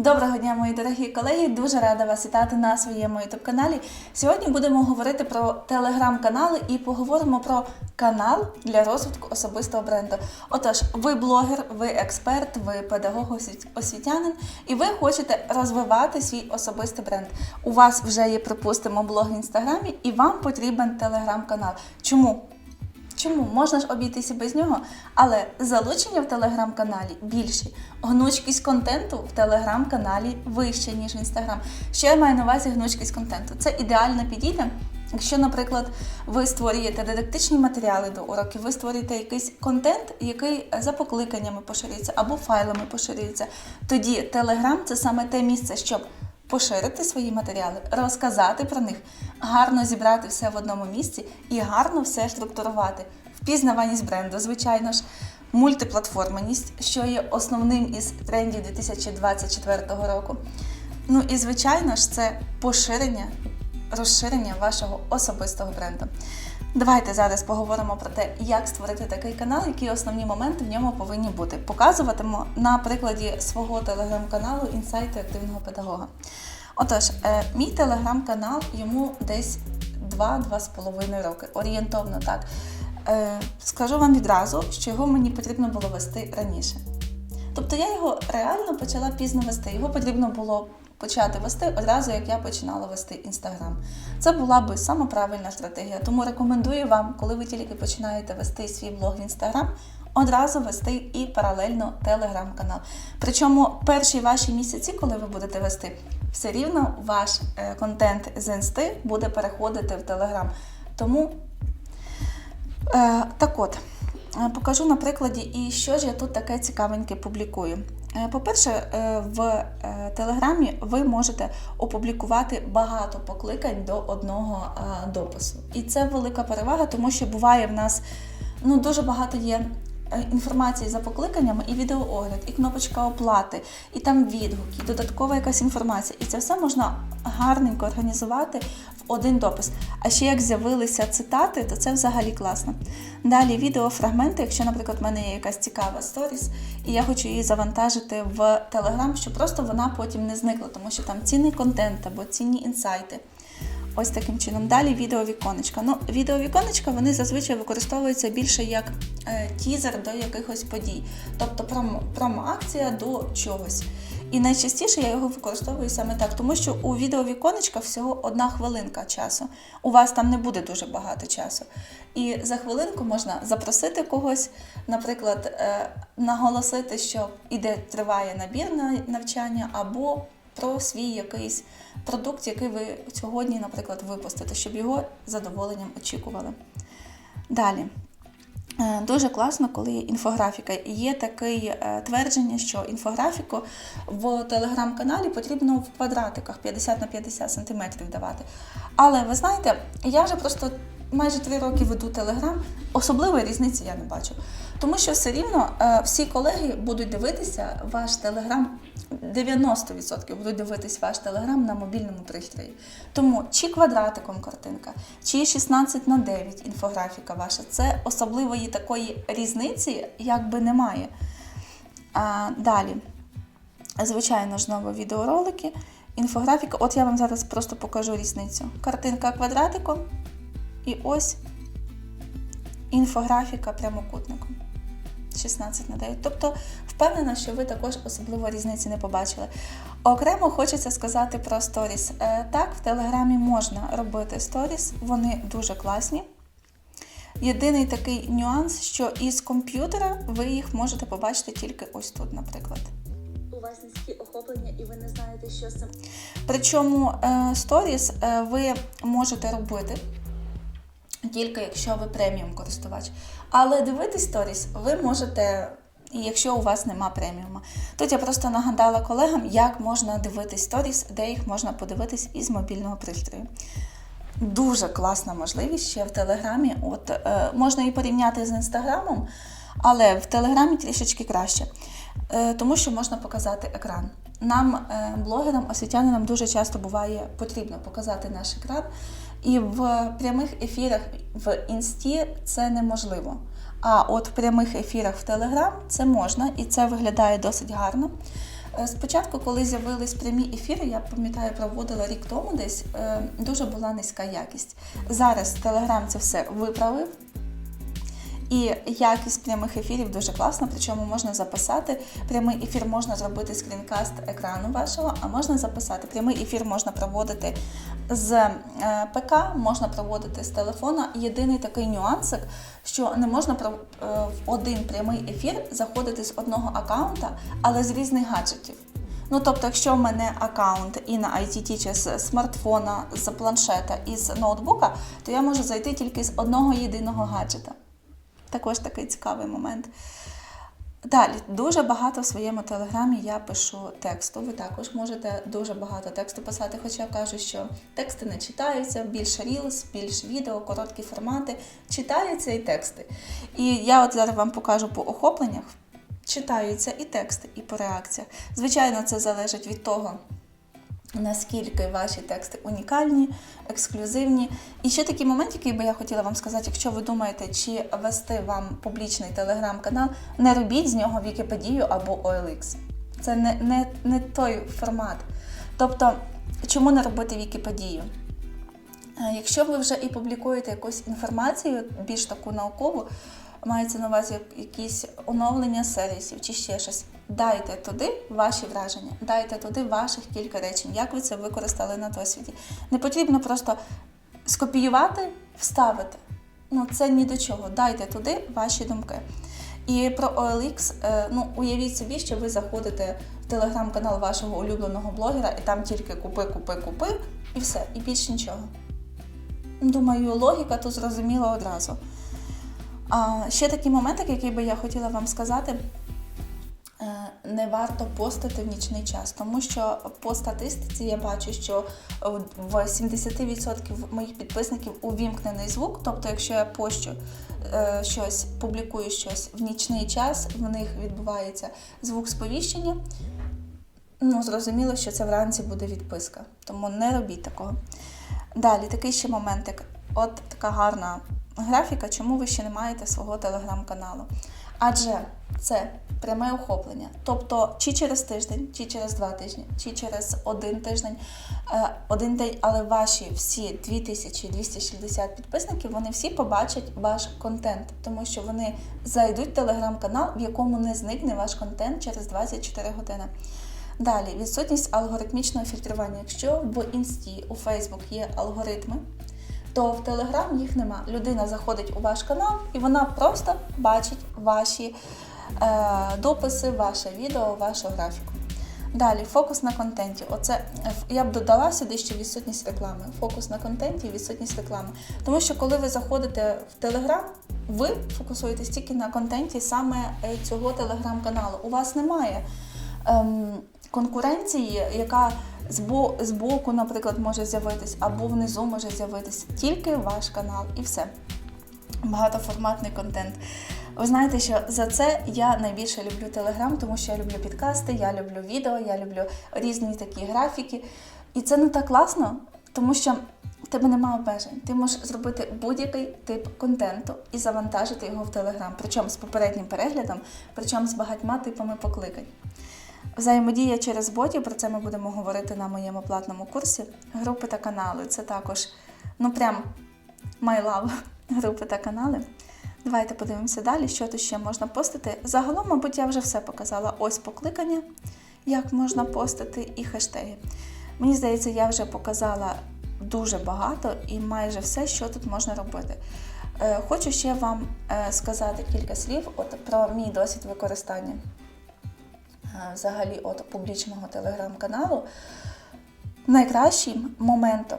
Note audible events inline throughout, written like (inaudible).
Доброго дня, мої дорогі колеги. Дуже рада вас вітати на своєму youtube каналі. Сьогодні будемо говорити про телеграм-канали і поговоримо про канал для розвитку особистого бренду. Отож, ви блогер, ви експерт, ви педагог освітянин, і ви хочете розвивати свій особистий бренд. У вас вже є, припустимо, блог в інстаграмі, і вам потрібен телеграм-канал. Чому? Чому можна ж обійтися без нього? Але залучення в телеграм-каналі більші, гнучкість контенту в телеграм-каналі вища, ніж в інстаграм. Що я маю на увазі гнучкість контенту? Це ідеально підійде. Якщо, наприклад, ви створюєте дидактичні матеріали до уроків, ви створюєте якийсь контент, який за покликаннями поширюється або файлами поширюється, тоді Телеграм це саме те місце, щоб поширити свої матеріали, розказати про них, гарно зібрати все в одному місці і гарно все структурувати. Впізнаваність бренду, звичайно ж, мультиплатформеність, що є основним із трендів 2024 року. Ну і звичайно ж, це поширення, розширення вашого особистого бренду. Давайте зараз поговоримо про те, як створити такий канал, які основні моменти в ньому повинні бути. Показуватиму на прикладі свого телеграм-каналу Інсайти активного педагога. Отож, е, мій телеграм-канал йому десь 2-2,5 роки, орієнтовно так. Е, Скажу вам відразу, що його мені потрібно було вести раніше. Тобто я його реально почала пізно вести. Його потрібно було почати вести одразу, як я починала вести інстаграм. Це була би саме правильна стратегія. Тому рекомендую вам, коли ви тільки починаєте вести свій блог в інстаграм, одразу вести і паралельно телеграм-канал. Причому перші ваші місяці, коли ви будете вести, все рівно ваш е, контент з інсти буде переходити в телеграм. Тому Е, так от, е, покажу на прикладі, і що ж я тут таке цікавеньке публікую. Е, По-перше, е, в е, Телеграмі ви можете опублікувати багато покликань до одного допису. І це велика перевага, тому що буває в нас ну, дуже багато є інформації за покликаннями, і відеоогляд, і кнопочка оплати, і там відгуки, і додаткова якась інформація. І це все можна гарненько організувати в один допис. А ще як з'явилися цитати, то це взагалі класно. Далі відеофрагменти, якщо, наприклад, в мене є якась цікава сторіс, і я хочу її завантажити в Телеграм, щоб просто вона потім не зникла, тому що там цінний контент або цінні інсайти. Ось таким чином. Далі відеовіконечка. Ну, відеовіконечка вони зазвичай використовуються більше як е, тізер до якихось подій, тобто промо, промо-акція до чогось. І найчастіше я його використовую саме так, тому що у відеовіконечка всього одна хвилинка часу. У вас там не буде дуже багато часу. І за хвилинку можна запросити когось, наприклад, е, наголосити, що іде триває набір на навчання, або про свій якийсь продукт, який ви сьогодні, наприклад, випустите, щоб його з задоволенням очікували. Далі. Е, Дуже класно, коли є інфографіка. Є таке е, твердження, що інфографіку в телеграм-каналі потрібно в квадратиках 50 на 50 сантиметрів давати. Але ви знаєте, я вже просто майже три роки веду телеграм, особливої різниці я не бачу. Тому що все рівно е, всі колеги будуть дивитися ваш телеграм. 90% будуть дивитись ваш телеграм на мобільному пристрої. Тому чи квадратиком картинка, чи 16 на 9 інфографіка ваша, це особливої такої різниці якби немає. А, далі, звичайно ж, знову відеоролики, інфографіка. От я вам зараз просто покажу різницю. Картинка квадратиком і ось інфографіка прямокутником. 16 на 9. Тобто впевнена, що ви також особливо різниці не побачили. Окремо хочеться сказати про сторіс. Е, Так, в Телеграмі можна робити сторіс, вони дуже класні. Єдиний такий нюанс, що із комп'ютера ви їх можете побачити тільки ось тут, наприклад. у вас низькі охоплення і ви не знаєте, що з Причому е, сторіс е, ви можете робити тільки якщо ви преміум користувач. Але дивитись сторіс ви можете, якщо у вас нема преміума. Тут я просто нагадала колегам, як можна дивитись сторіс, де їх можна подивитись із мобільного пристрою. Дуже класна можливість ще в Телеграмі. От е, можна і порівняти з інстаграмом, але в Телеграмі трішечки краще, е, тому що можна показати екран. Нам, е, блогерам, освітянинам, дуже часто буває потрібно показати наш екран, і в прямих ефірах в інсті це неможливо. А от в прямих ефірах в Телеграм це можна, і це виглядає досить гарно. Е, Спочатку, коли з'явились прямі ефіри, я пам'ятаю, проводила рік тому десь, е, дуже була низька якість. Зараз Телеграм це все виправив. І якість прямих ефірів дуже класна, причому можна записати. Прямий ефір можна зробити скрінкаст екрану вашого, а можна записати. Прямий ефір можна проводити з е, ПК, можна проводити з телефона. Єдиний такий нюансик, що не можна е, в один прямий ефір заходити з одного аккаунта, але з різних гаджетів. Ну, тобто, якщо в мене аккаунт і на ITT чи з смартфона, з планшета і з ноутбука, то я можу зайти тільки з одного єдиного гаджета. Також такий цікавий момент. Далі, дуже багато в своєму телеграмі я пишу тексту. Ви також можете дуже багато тексту писати, хоча я кажу, що тексти не читаються, більше рілс, більше відео, короткі формати. Читаються і тексти. І я от зараз вам покажу по охопленнях. Читаються і тексти, і по реакціях. Звичайно, це залежить від того, наскільки ваші тексти унікальні, ексклюзивні. І ще такий момент, який би я хотіла вам сказати, якщо ви думаєте, чи вести вам публічний телеграм-канал, не робіть з нього Вікіпедію або OLX. Це не, не, не той формат. Тобто, чому не робити Вікіпедію? Е, Якщо ви вже і публікуєте якусь інформацію, більш таку наукову, мається на увазі якісь оновлення сервісів чи ще щось, дайте туди ваші враження, дайте туди ваших кілька речень, як ви це використали на досвіді. Не потрібно просто скопіювати, вставити. Ну, це ні до чого. Дайте туди ваші думки. І про OLX, е, ну уявіть собі, що ви заходите в телеграм-канал вашого улюбленого блогера, і там тільки купи, купи, купи, і все, і більш нічого. Думаю, логіка тут зрозуміла одразу. А ще такий момент, який би я хотіла вам сказати. Е, Не варто постити в нічний час, тому що по статистиці я бачу, що в 70% моїх підписників увімкнений звук. Тобто, якщо я пощу е, щось, публікую щось в нічний час, в них відбувається звук сповіщення. Ну, зрозуміло, що це вранці буде відписка, тому не робіть такого. Далі, такий ще моментик. От така гарна графіка, чому ви ще не маєте свого телеграм-каналу. Адже це пряме охоплення. Тобто, чи через тиждень, чи через два тижні, чи через один тиждень, е, один день, але ваші всі 2260 підписників, вони всі побачать ваш контент, тому що вони зайдуть в телеграм-канал, в якому не зникне ваш контент через 24 години. Далі, відсутність алгоритмічного фільтрування. Якщо в інсті, у Фейсбук є алгоритми, то в Телеграм їх нема. Людина заходить у ваш канал і вона просто бачить ваші е, дописи, ваше відео, вашу графіку. Далі, фокус на контенті. Оце е, я б додала сюди ще відсутність реклами. Фокус на контенті і відсутність реклами. Тому що коли ви заходите в Телеграм, ви фокусуєтесь тільки на контенті саме е, цього телеграм-каналу. У вас немає ем, конкуренції, яка збо, збоку, наприклад, може з'явитись, або внизу може з'явитись. Тільки ваш канал і все. Багатоформатний контент. Ви знаєте, що за це я найбільше люблю Телеграм, тому що я люблю підкасти, я люблю відео, я люблю різні такі графіки. І це не так класно, тому що в тебе немає обмежень. Ти можеш зробити будь-який тип контенту і завантажити його в Телеграм, причому з попереднім переглядом, причому з багатьма типами покликань. Взаємодія через ботів, про це ми будемо говорити на моєму платному курсі. Групи та канали це також, ну прям my love, (laughs) групи та канали. Давайте подивимося далі, що тут ще можна постити. Загалом, мабуть, я вже все показала. Ось покликання, як можна постити, і хештеги. Мені здається, я вже показала дуже багато і майже все, що тут можна робити. Е, Хочу ще вам е, сказати кілька слів от, про мій досвід використання взагалі от публічного телеграм-каналу. Найкращим моментом,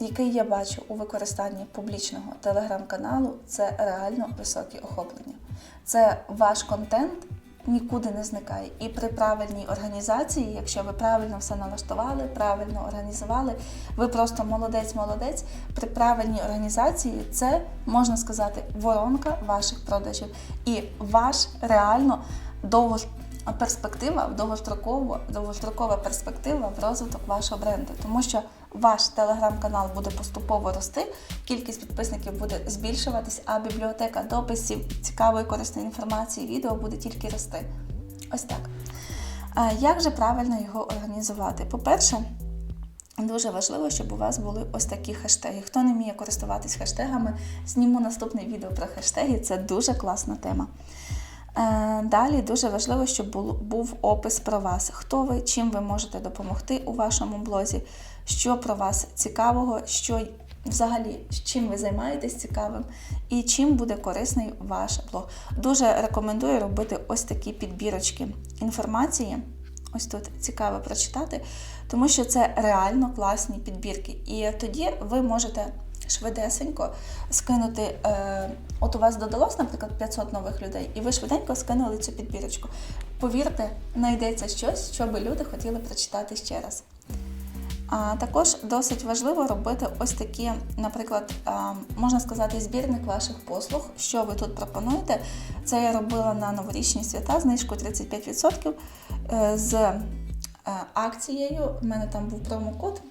який я бачу у використанні публічного телеграм-каналу, це реально високі охоплення. Це ваш контент нікуди не зникає. І при правильній організації, якщо ви правильно все налаштували, правильно організували, ви просто молодець-молодець. При правильній організації це можна сказати воронка ваших продажів. І ваш реально довго перспектива, довгострокова, довгострокова перспектива в розвиток вашого бренду, тому що ваш телеграм-канал буде поступово рости, кількість підписників буде збільшуватись, а бібліотека дописів, цікавої корисної інформації, відео буде тільки рости. Ось так. Як же правильно його організувати? По-перше, Дуже важливо, щоб у вас були ось такі хештеги. Хто не вміє користуватись хештегами, зніму наступне відео про хештеги. Це дуже класна тема. Е, Далі дуже важливо, щоб бу- був опис про вас. Хто ви, чим ви можете допомогти у вашому блозі, що про вас цікавого, що взагалі чим ви займаєтесь цікавим і чим буде корисний ваш блог. Дуже рекомендую робити ось такі підбірочки інформації. Ось тут цікаво прочитати, тому що це реально класні підбірки. І тоді ви можете швидесенько скинути. Е, от у вас додалось, наприклад, 500 нових людей, і ви швиденько скинули цю підбірочку. Повірте, знайдеться щось, що би люди хотіли прочитати ще раз. А також досить важливо робити ось такі, наприклад, можна сказати, збірник ваших послуг. Що ви тут пропонуєте? Це я робила на новорічні свята, знижку 35% е, з е, акцією. У мене там був промокод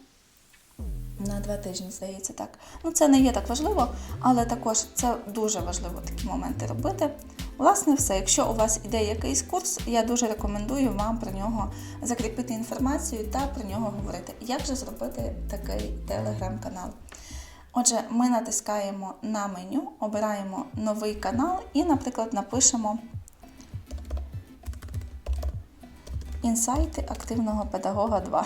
на два тижні, здається, так. Ну, це не є так важливо, але також це дуже важливо такі моменти робити. Власне, все. Якщо у вас іде якийсь курс, я дуже рекомендую вам про нього закріпити інформацію та про нього говорити. Як же зробити такий телеграм-канал? Отже, ми натискаємо на меню, обираємо новий канал і, наприклад, напишемо Інсайти активного педагога 2.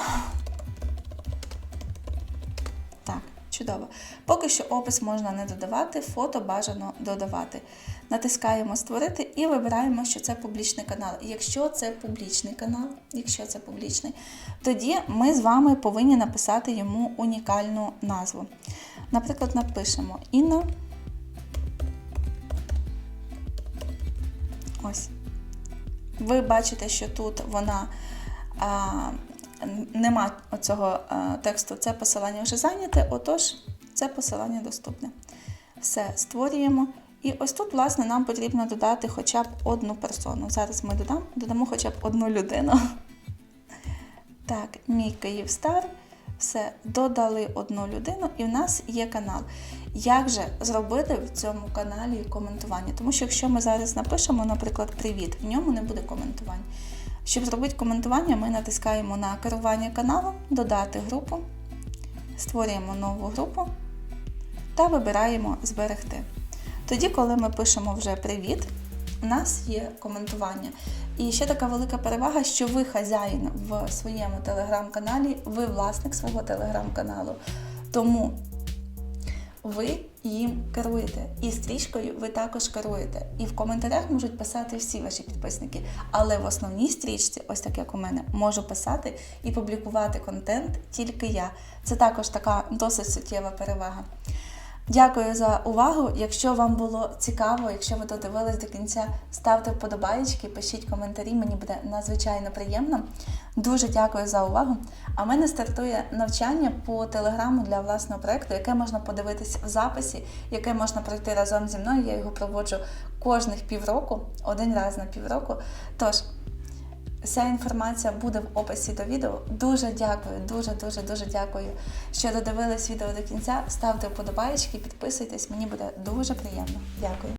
Чудово. Поки що опис можна не додавати, фото бажано додавати. Натискаємо Створити і вибираємо, що це публічний канал. Якщо це публічний канал, якщо це публічний, тоді ми з вами повинні написати йому унікальну назву. Наприклад, напишемо Інна. Ось. Ви бачите, що тут вона а, нема оцього а, тексту, це посилання вже зайняте, отож, це посилання доступне. Все, створюємо. І ось тут, власне, нам потрібно додати хоча б одну персону. Зараз ми додам, додамо хоча б одну людину. Так, мій Київстар. Все, додали одну людину, і в нас є канал. Як же зробити в цьому каналі коментування? Тому що якщо ми зараз напишемо, наприклад, привіт, в ньому не буде коментувань. Щоб зробити коментування, ми натискаємо на керування каналом, додати групу, створюємо нову групу та вибираємо зберегти. Тоді, коли ми пишемо вже привіт, у нас є коментування. І ще така велика перевага, що ви хазяїн в своєму телеграм-каналі, ви власник свого телеграм-каналу. Тому ви їм керуєте. І стрічкою ви також керуєте. І в коментарях можуть писати всі ваші підписники. Але в основній стрічці, ось так як у мене, можу писати і публікувати контент тільки я. Це також така досить суттєва перевага. Дякую за увагу. Якщо вам було цікаво, якщо ви додивились до кінця, ставте вподобайки, пишіть коментарі, мені буде надзвичайно приємно. Дуже дякую за увагу. А в мене стартує навчання по телеграму для власного проєкту, яке можна подивитись в записі, яке можна пройти разом зі мною. Я його проводжу кожних півроку, один раз на півроку. Тож. Вся інформація буде в описі до відео. Дуже дякую, дуже дуже дуже дякую, що додивились відео до кінця. Ставте вподобайки, підписуйтесь, мені буде дуже приємно. Дякую.